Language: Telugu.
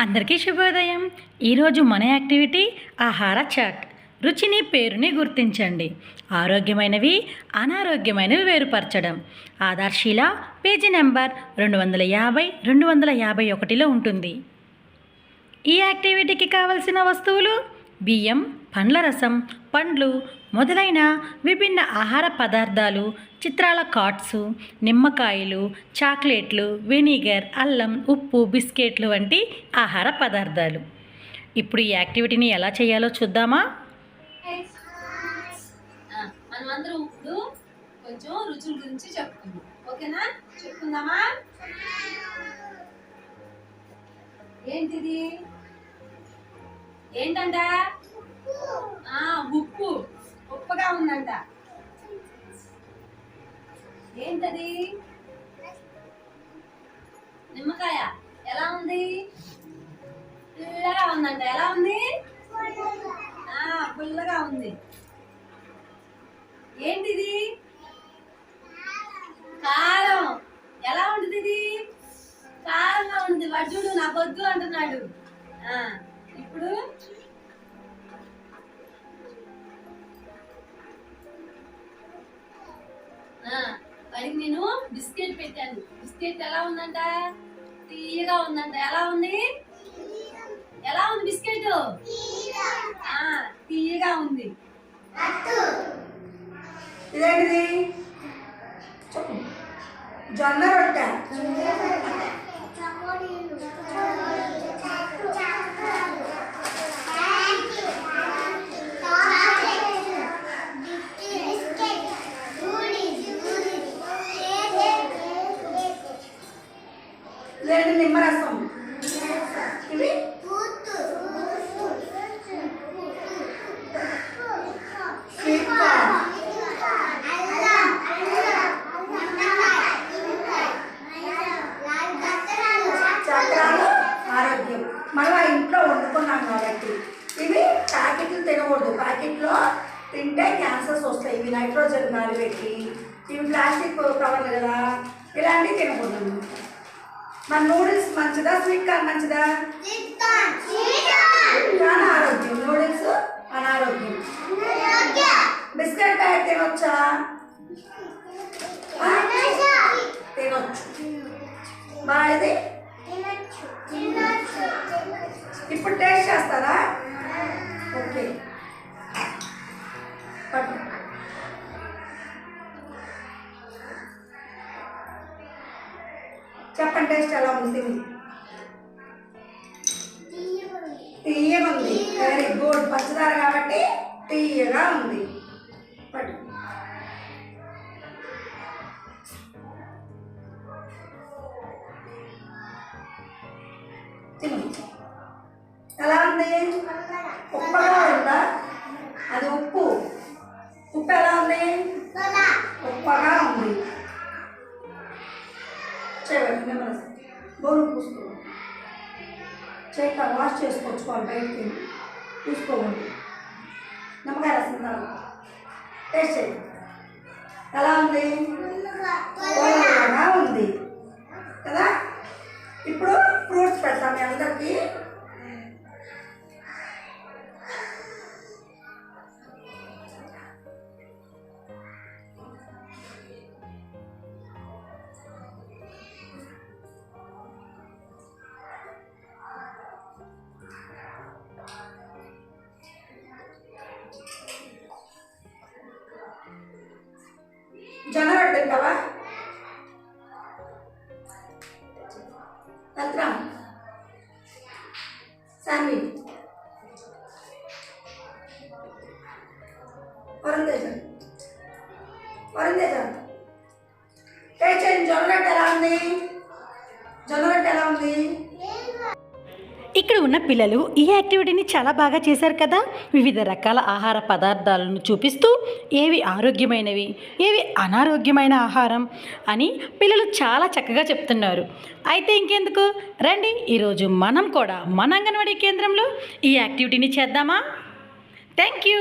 అందరికీ శుభోదయం. ఈరోజు మన యాక్టివిటీ ఆహార చాట్. రుచిని పేరుని గుర్తించండి. ఆరోగ్యమైనవి అనారోగ్యమైనవి వేరుపరచడం. ఆధార్శీల పేజీ నెంబర్ రెండు వందల యాభై రెండు వందల యాభై ఒకటిలో ఉంటుంది. ఈ యాక్టివిటీకి కావలసిన వస్తువులు బియ్యం పండ్ల రసం పండ్లు మొదలైన విభిన్న ఆహార పదార్థాలు చిత్రాల కార్డ్స్ నిమ్మకాయలు చాక్లెట్లు వెనిగర్ అల్లం ఉప్పు బిస్కెట్లు వంటి ఆహార పదార్థాలు. ఇప్పుడు ఈ యాక్టివిటీని ఎలా చేయాలో చూద్దామా? మనమందరం ఇప్పుడు కొంచెం రుచుల గురించి చెప్పుకుందాం. ఓకేనా? చెప్పుకుందామా? ఏంటిది? ఏంటంట? ఆ, ఉప్పు. ఉప్పుగా ఉందంట. ఏంటది? నిమ్మకాయ. ఎలా ఉంది? పుల్లగా ఉందంట. ఎలా ఉంది? ఆ, పుల్లగా ఉంది. ఏంటిది? కారం. ఎలా ఉంటుంది ఇది? కారంగా ఉంది వాడు నా నాకు వద్దు అంటున్నాడు. ఆ, ఇప్పుడు ఆ, వాడికి నేను బిస్కెట్ పెట్టాను. బిస్కెట్ ఎలా ఉందంట? తీయగా ఉందంట. ఎలా ఉంది? ఎలా ఉంది బిస్కెట్? ఆ, తీయగా ఉంది. ఇదేంటిది? జొన్న రొట్టె. ఇదేంటి నిమ్మరసం? ఇవి? స్వీట్ చక్రాలు ఆరోగ్యం. మనం ఆ ఇంట్లో వండుకున్నాం కాబట్టి. ఇవి ప్యాకెట్లు తినకూడదు. ప్యాకెట్లో తింటే క్యాన్సర్స్ వస్తాయి. ఇవి నైట్రోజన్ గాలి పెట్టి ఇవి ప్లాస్టిక్ కవర్లు కదా ఇలాంటివి తినకూడదు. మన నూడిల్స్ మంచిదా? స్వీట్ కార్న్ మంచిదా? కానీ ఆరోగ్యం. నూడిల్స్ అనారోగ్యం బిస్కెట్ ప్యాకెట్ తినొచ్చా? తినొచ్చు? బాగా ఇప్పుడు టేస్ట్ చేస్తారా? టేస్ట్ ఎలా ఉంది? తిని. తీయగా ఉంది. వెరీ గుడ్ పంచదార కాబట్టి తీయగా ఉంది. పట్టు. ఎలా ఉంది? ఉప్పగా ఉందా? అది ఉప్పు. ఉప్పు ఎలా ఉంది? బౌలు పూసుకోవాలి చేత వాష్ చేసుకొచ్చుకోవాలి బయటికి. పూసుకోవాలి నిమ్మకాయ రసం తర్వాత టేస్ట్ చేయండి ఎలా ఉంది? పుల్లగా ఉంది? కదా? ఇప్పుడు ఫ్రూట్స్ పెడతాం మీ అందరికీ. జొన్న రొట్టె తింటావా తంత్రం శాండ్విచ్ వరందేశ వరందేశ టేస్ట్ చేయండి జొన్న రొట్టె ఎలా ఉంది ఉన్న పిల్లలు ఈ యాక్టివిటీని చాలా బాగా చేశారు కదా. వివిధ రకాల ఆహార పదార్థాలను చూపిస్తూ ఏవి ఆరోగ్యమైనవి ఏవి అనారోగ్యమైన ఆహారం అని పిల్లలు చాలా చక్కగా చెప్తున్నారు. అయితే ఇంకెందుకు? రండి ఈరోజు మనం కూడా మన అంగన్వాడీ కేంద్రంలో ఈ యాక్టివిటీని చేద్దామా? Thank you.